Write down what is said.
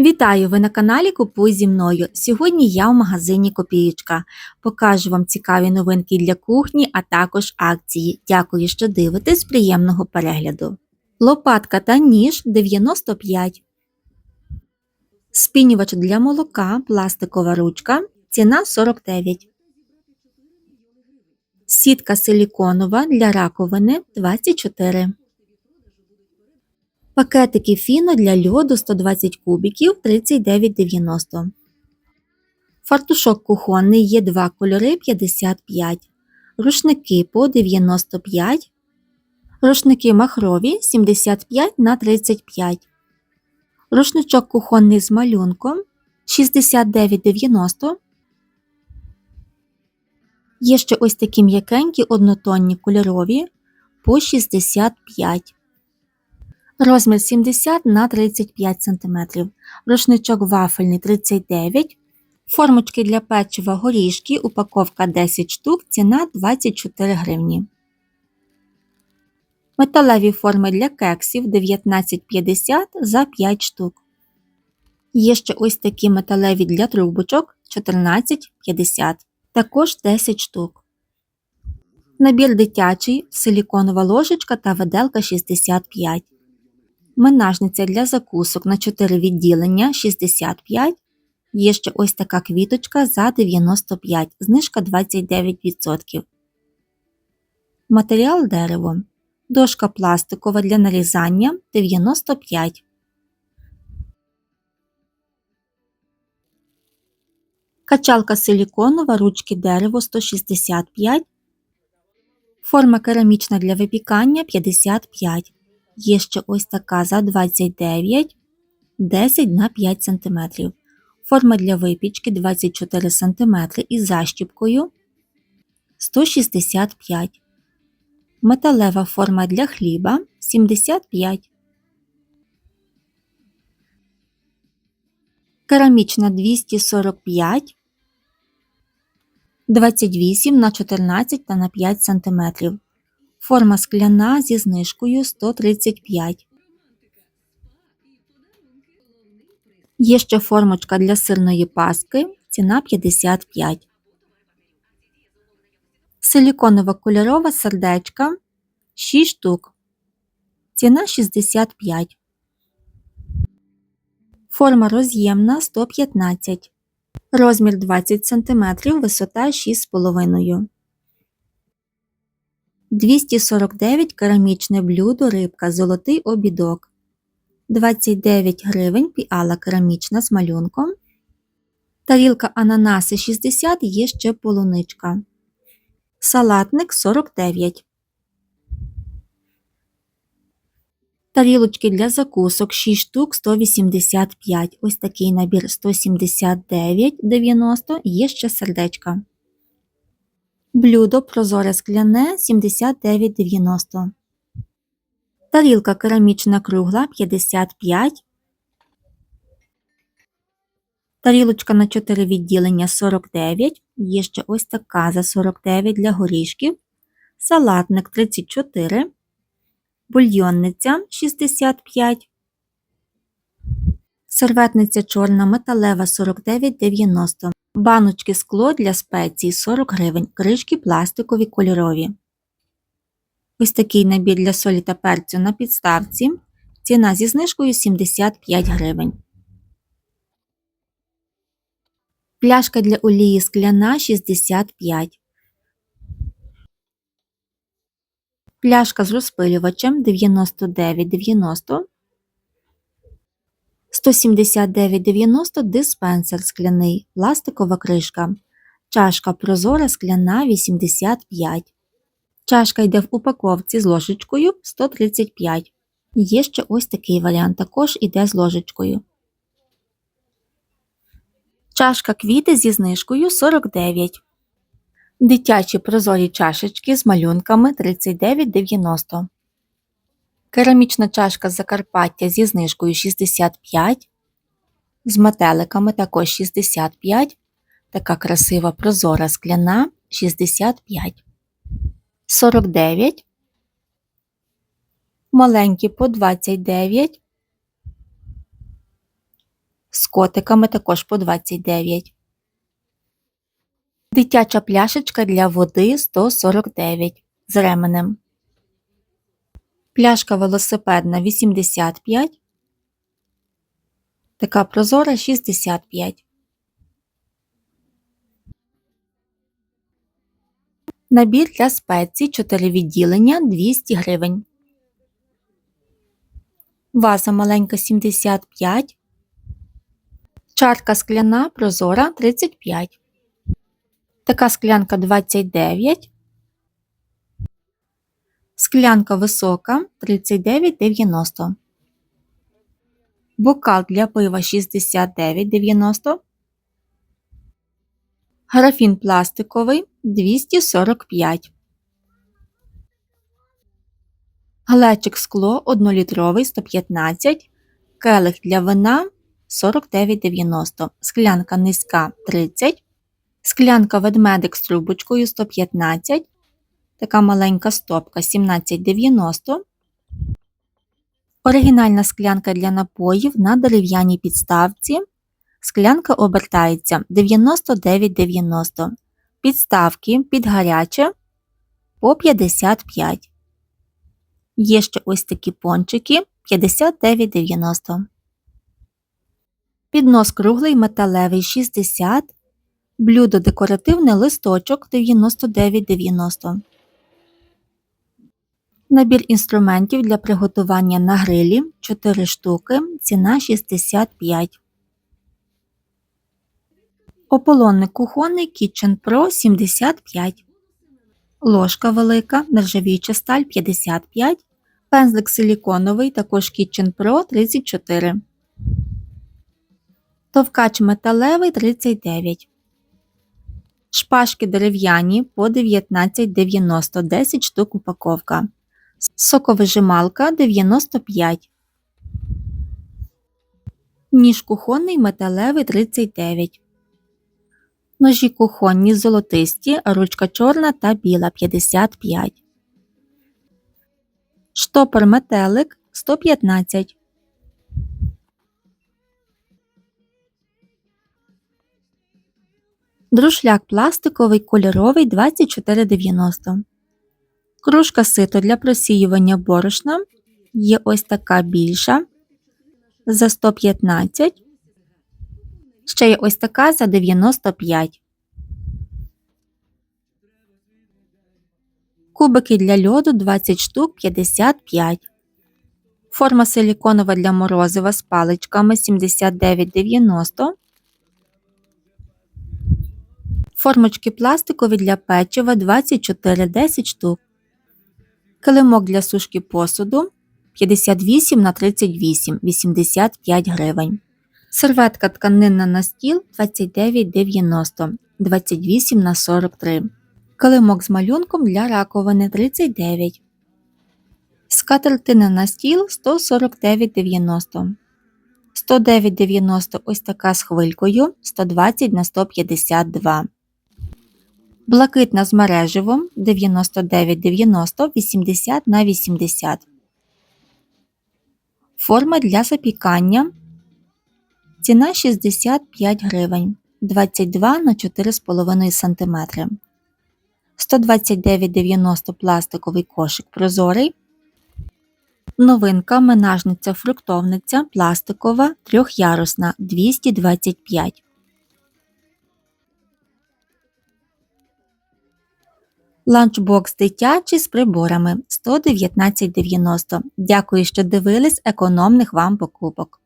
Вітаю! Ви на каналі Купуй зі мною. Сьогодні я в магазині Копієчка. Покажу вам цікаві новинки для кухні, а також акції. Дякую, що дивитесь. Приємного перегляду. Лопатка та ніж 95. Спінювач для молока, пластикова ручка. Ціна 49. Сітка силіконова для раковини 24. Пакетики фіно для льоду 120 кубіків 39,90. Фартушок кухонний є два кольори 55. Рушники по 95. Рушники махрові 75 на 35. Рушничок кухонний з малюнком 69,90. Є ще ось такі м'якенькі однотонні кольорові по 65. Розмір 70 на 35 см. Рушничок вафельний 39 Формочки для печива горішки, упаковка 10 штук, ціна 24 гривні. Металеві форми для кексів 19,50 за 5 штук. Є ще ось такі металеві для трубочок 14,50, також 10 штук. Набір дитячий, силіконова ложечка та виделка 65 Менажниця для закусок на 4 відділення 65. Є ще ось така квіточка за 95, знижка 29%. Матеріал дерево. Дошка пластикова для нарізання 95. Качалка силіконова, ручки дерево 165. Форма керамічна для випікання 55. Є ще ось така за 29, 10 на 5 см. Форма для випічки 24 см із защіпкою 165 Металева форма для хліба 75 Керамічна 245 28 на 14 та на 5 см. Форма скляна зі знижкою 135. Є ще формочка для сирної паски, ціна 55. Силіконова кольорова сердечка 6 штук. Ціна 65. Форма роз'ємна 115. Розмір 20 см, висота 6,5 249 керамічне блюдо рибка золотий обідок. 29 гривень піала керамічна з малюнком. Тарілка ананаси 60 є ще полуничка. Салатник 49. Тарілочки для закусок 6 штук 185. Ось такий набір 179,90 є ще сердечка. Блюдо прозоре скляне 79,90. Тарілка керамічна кругла 55. Тарілочка на 4 відділення 49. Є ще ось така за 49 для горішків. Салатник 34. Бульйонниця 65. Серветниця чорна металева 49,90. Баночки скло для спецій 40 гривень, кришки пластикові кольорові. Ось такий набір для солі та перцю на підставці. Ціна зі знижкою 75 гривень. Пляшка для олії скляна 65. Пляшка з розпилювачем 99,90 179,90 диспенсер скляний, пластикова кришка. Чашка прозора скляна 85. Чашка йде в упаковці з ложечкою 135. Є ще ось такий варіант, також іде з ложечкою. Чашка квіти зі знижкою 49. Дитячі прозорі чашечки з малюнками 39,90. Керамічна чашка Закарпаття зі знижкою 65, з метеликами також 65, така красива прозора скляна 65, 49, маленькі по 29, з котиками також по 29. Дитяча пляшечка для води 149 з ременем. Пляшка велосипедна 85. Така прозора 65. Набір для спецій 4 відділення 200 гривень. Ваза маленька 75. Чарка скляна прозора 35. Така склянка 29. Склянка висока 39,90. Бокал для пива 69,90. Графін пластиковий 245. Глечик скло 1-літровий 115. Келих для вина 49,90. Склянка низька 30. Склянка ведмедик з трубочкою 115. Така маленька стопка 17,90. Оригінальна склянка для напоїв на дерев'яній підставці. Склянка обертається 99,90. Підставки під гаряче по 55. Є ще ось такі пончики 59,90. Піднос круглий металевий 60. Блюдо декоративне листочок 99,90. Набір інструментів для приготування на грилі 4 штуки. Ціна 65. Ополонник кухонний Kitchen Pro 75. Ложка велика, нержавіюча сталь 55. Пензлик силіконовий, також Kitchen Pro 34. Товкач металевий 39. Шпажки дерев'яні по 19,90 10 штук упаковка. Соковижималка 95. Ніж кухонний металевий 39. Ножі кухонні золотисті, ручка чорна та біла 55. Штопор метелик 115. Друшляк пластиковий кольоровий 24,90. Кружка сито для просіювання борошна. Є ось така більша за 115. Ще є ось така за 95. Кубики для льоду 20 штук 55. Форма силіконова для морозива з паличками 79,90. Формочки пластикові для печива 24 10 штук. Килимок для сушки посуду 58 на 38 85 гривень. Серветка тканинна на стіл 29,90 28 на 43. Килимок з малюнком для раковини 39. Скатертина на стіл 149,90. 109,90 ось така з хвилькою 120 на 152. Блакитна з мереживом 99,90 80 на 80. Форма для запікання. Ціна 65 гривень 22 на 4,5 см. 129,90 пластиковий кошик прозорий. Новинка менажниця фруктовниця пластикова трьохярусна 225. Ланчбокс дитячий з приборами 119,90. Дякую, що дивились економних вам покупок.